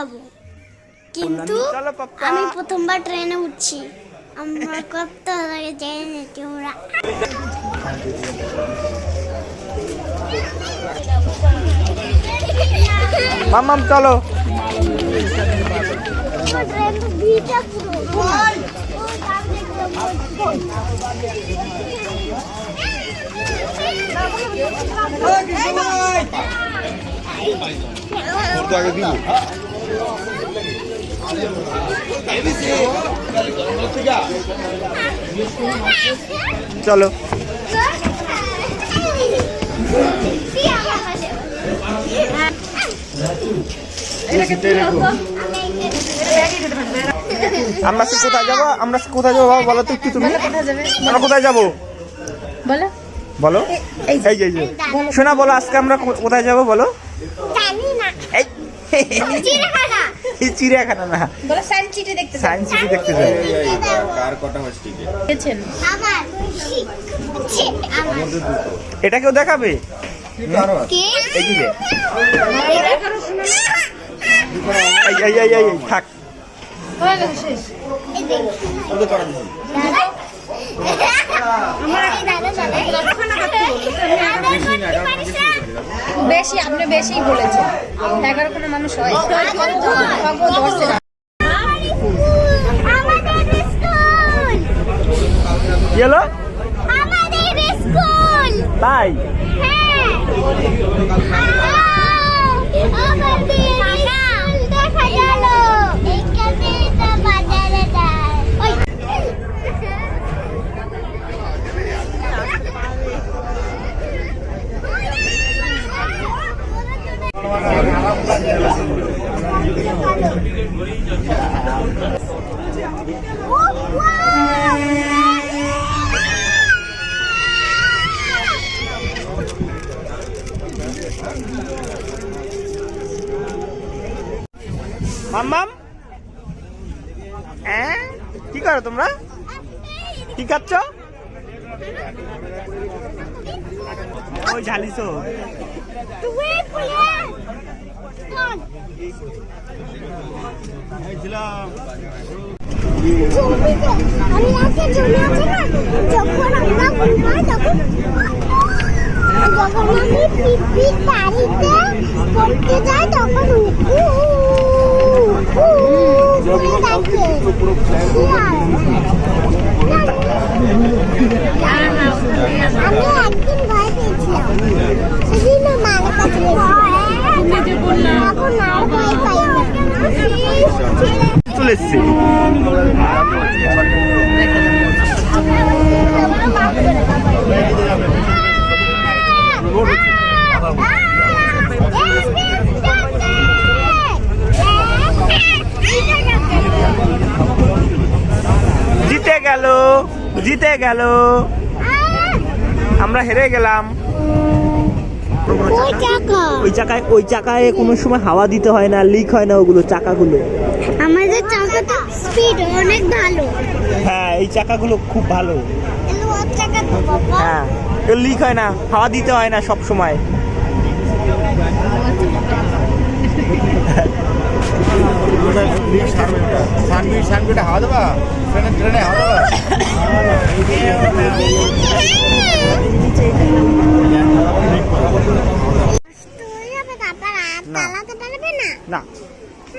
যাব কিন্তু চলো আমি প্রথমবার ট্রেনে উঠছি আমরা কত আগে জেনে তোমরা মাম্মাম চলো ট্রেন ভিটা পুরো ও দাম দেখতে চলো। আমরা কোথায় যাব? আমরা কোথায় যাব বাবা? বলো তো একটু তুমি। আমরা কোথায় যাব? বলো। বলো। এই যে শোনা বলো আজকে আমরা কোথায় যাব? বলো। চিড়িয়াখানা। এই চিড়িয়াখানা না। দেখতে সায়েন্স সিটি দেখতে যাই কার কটা মাস গেছেন আমার এটা কেউ দেখাবে? এই এই এই থাক। হয়ে গেছে শেষ। এই দেখ। দাদা? আমার দাদা দাদা। বেশি আপনি বেশিই বলেছেন। এগারো কোনো মানুষ হয়। তাই হ্যাঁ আমাদের স্কুল দেখা গেল এইখানে তো বাজারে যায় ওই মাম্মাম হ্যাঁ কি করো তোমরা কি খাচ্ছ ওই ঝালিছো তুই পুলে আমি যখন। আমি একদিন ভয় পেয়েছিলাম সেদিন মার কাছে এখন আর ভয় পাই না চলে এসছি। জিতে গেল জিতে গেল। আমরা হেরে গেলাম। ওই চাকায় ওই চাকায় কোনো সময় হাওয়া দিতে হয় না লিক হয় না ওগুলো চাকাগুলো। আমাদের চাকাটা স্পিড অনেক ভালো। হ্যাঁ এই চাকাগুলো খুব ভালো। হ্যাঁ লিক হয় না হাওয়া দিতে হয় না সব সময় হাওয়া দেবা ট্রেনে ট্রেনে হাওয়া দেবা তুই হবে তারপর আর না। না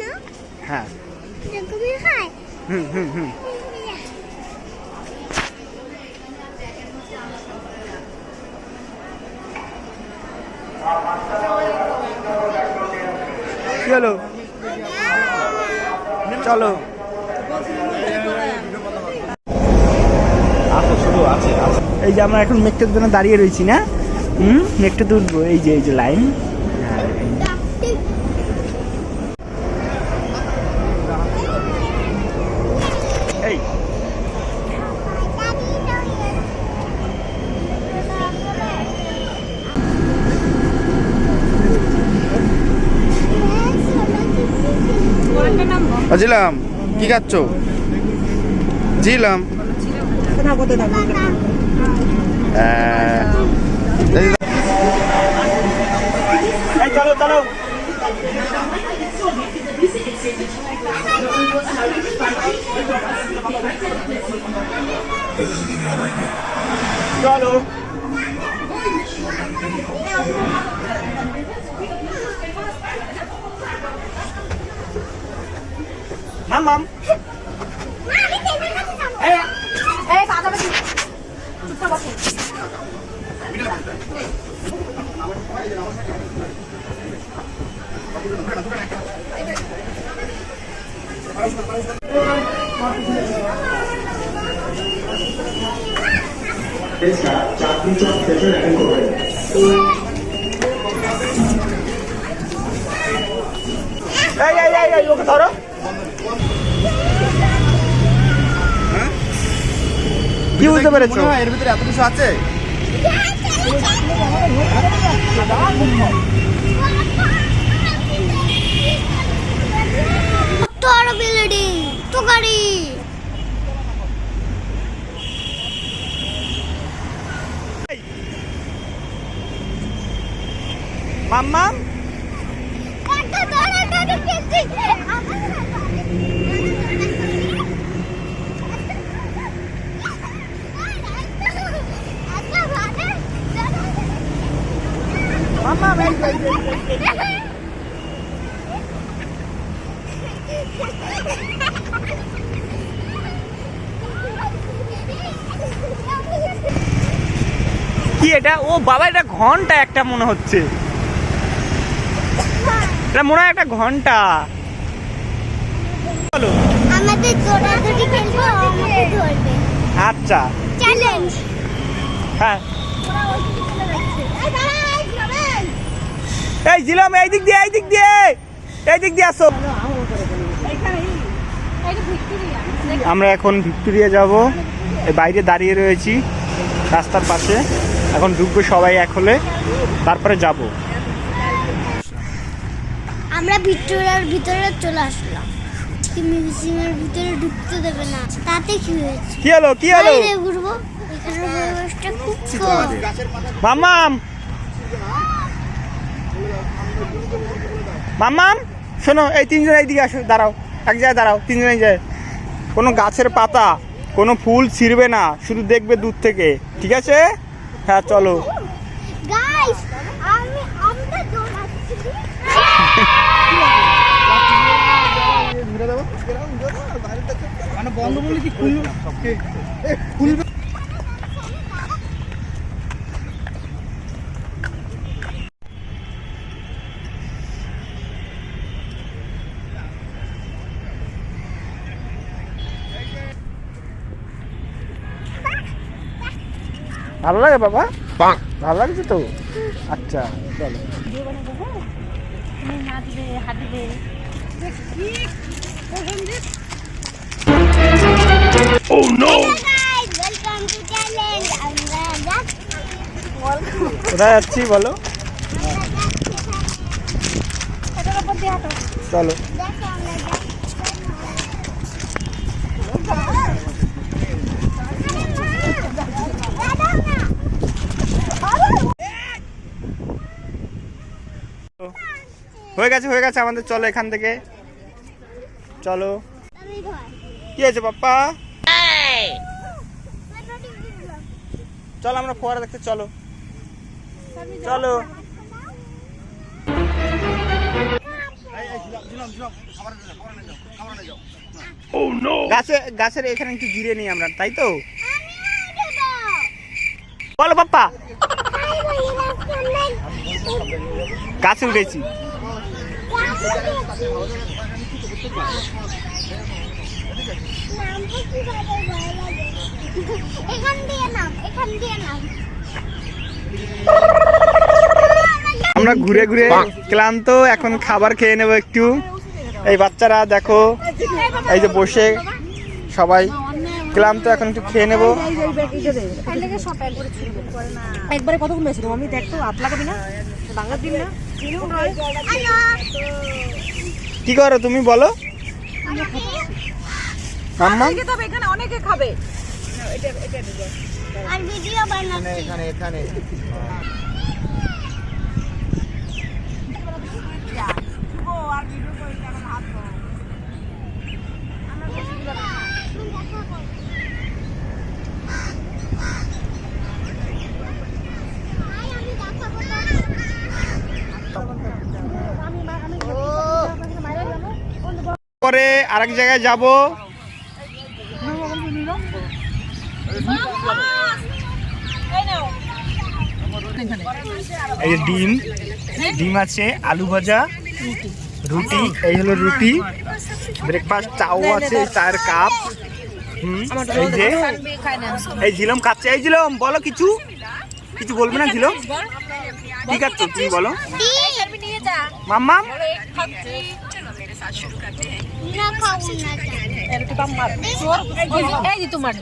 না হ্যাঁ এরকমই হয় হুম হুম হুম কি হলো চলো এই যে আমরা এখন মেঘটার জন্য দাঁড়িয়ে রয়েছি না? হুম? মেঘটা তুলবো এই যে এই যে লাইন এই ঝিলাম কি খাচ্ছ? জিলাম চলো চলো। চলো। মাম মাম মা, আমি টেবিলের কাছে যাব। এই পাতাবাজি চুপটা বসো। এই এই এই এই ওকে ধরো। কি বুঝতে পেরেছ? এর ভিতরে এত কিছু আছে? তোর বিল্ডিং তো গাড়ি মাম মাম একটা দৌড়াদৌড়ি খেলছি। একটা ভালো মাম মাম এই এই, এই, এই, এই। কি এটা ও বাবা এটা ঘণ্টা একটা মনে হচ্ছে। এটা মনে হয় একটা ঘণ্টা। বলো। আমাদের দৌড়াদৌড়ি খেলব আমাকে ধরবে। আচ্ছা। চ্যালেঞ্জ হ্যাঁ। এই দাঁড়া এই জিলাম এই দিক দিয়ে এই দিক দিয়ে এই দিক দিয়ে আসো। আমরা এখন ভিক্টোরিয়া যাব। এই বাইরে দাঁড়িয়ে রয়েছি রাস্তার পাশে। এখন ঢুকবো সবাই এক হলে তারপরে যাব। আমরা ভিক্টোরিয়ার ভিতরে চলে আসলাম। মিউজিয়ামের ভিতরে ঢুকতে দেবে না। তাতে কি হয়েছে? কি হলো? কি হলো? বাইরে ঘুরবো। এখানে পরিবেশটা খুব কম মাম্মাম! মাম্মাম! শোনো এই তিনজন এইদিকে আসো দাঁড়াও। এক জায়গায় দাঁড়াও তিনজন এই যায় কোনো গাছের পাতা কোনো ফুল ছিঁড়বে না শুধু দেখবে দূর থেকে। ঠিক আছে? হ্যাঁ চলো। মানে বন্ধ বলে কি খুলবে? খুলবে? ভালো লাগে বাবা? ভালো লাগছে তো? আচ্ছা চলো। যাচ্ছি কোথায় যাচ্ছি বলো? চলো দেখো আমরা যাচ্ছি দাঁড়াও না হয়ে গেছে হয়ে গেছে, আমাদের চলো এখান থেকে। চলো। কি হয়েছে, পাপ্পা? চলো, আমরা ফোয়ারা দেখতে, চলো। চলো। গাছে, গাছের এখানে একটু গিরে নিই আমরা, তাই তো? বলো, পাপ্পা। গাছে উঠেছি এখান দিয়ে নাম এখান দিয়ে নাম আমরা ঘুরে ঘুরে ক্লান্ত এখন খাবার খেয়ে নেব একটু। এই বাচ্চারা দেখো এই যে বসে সবাই ক্লান্ত এখন একটু খেয়ে নেব। একবারে কতক্ষণ বেশি? আমি দেখ তো হাত না? বাংলার দিন না? কি করো তুমি বলো? আম্মা? তবে এখানে অনেকে খাবে। এটা এটা আর ভিডিও বানাচ্ছি। এখানে এখানে আর ভিডিও করে আমার হাত আমরা পরে আরেক জায়গায় যাব। এই ডিম ডিম আছে আলু ভাজা রুটি এই হলো রুটি। ব্রেকফাস্ট চাও আছে চায়ের কাপ হুম এই যে এই ঝিলম খাচ্ছে। এই ঝিলম বলো কিছু। কিছু বলবে না ঝিলম? ঠিক আছে তুমি বলো। না এই যে তোমার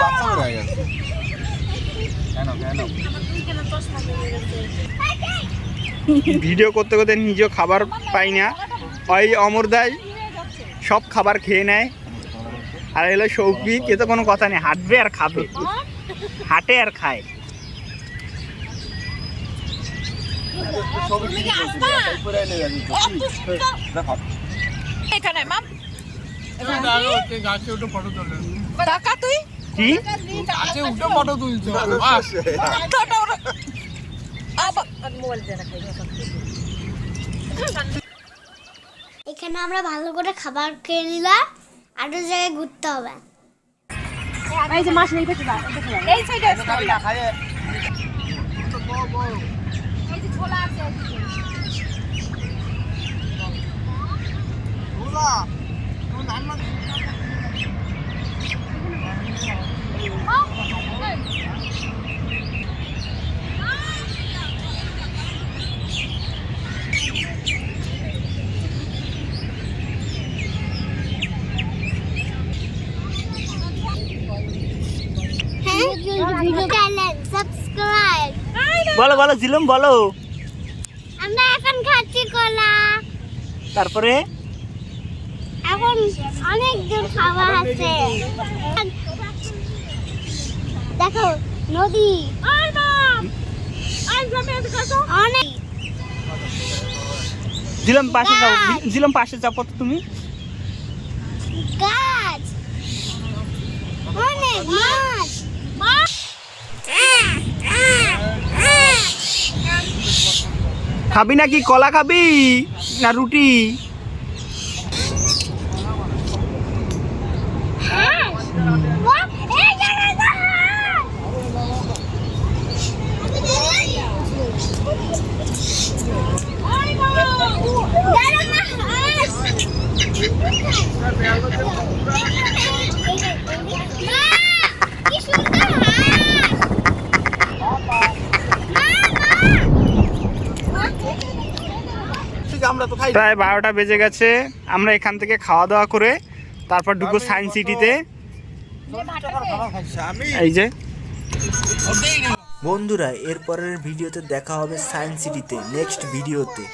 বাচ্চা হয়ে গেছে কেন কেন ভিডিও করতে করতে নিজেও খাবার পাই না। ওই অমরদাই সব খাবার খেয়ে নেয়। আর এলো সৌভিক এ তো কোনো কথা নেই হাঁটবে আর খাবে। হাঁটে আর খায়। এখানে মাম টাকা তুই কি আমরা ভালো করে খাবার খেয়ে নিলাম আরও জায়গায় ঘুরতে হবে। এই যে মাছ নেই পেতে দাও এই সাইডে আছে এই যে ছোলা আছে হ্যাঁ ভিডিও চ্যানেল সাবস্ক্রাইব বলো বলো ঝিলম বলো আমরা এখন খাচ্ছি কলা তারপরে এখন অনেক দূর খাবার আছে। দেখো নদী। অনেক। ঝিলম পাশে যাও। ঝিলম পাশে তো তুমি। গাছ। অনেক মাছ মাছ। খাবি নাকি? কলা খাবি না রুটি কি সুন্দর আমরা তো খাই প্রায় বারোটা বেজে গেছে। আমরা এখান থেকে খাওয়া দাওয়া করে তারপর ঢুকবো সায়েন্স সিটিতে। এই যে। বন্ধুরা এরপরের ভিডিওতে দেখা হবে সায়েন্স সিটিতে নেক্সট ভিডিওতে।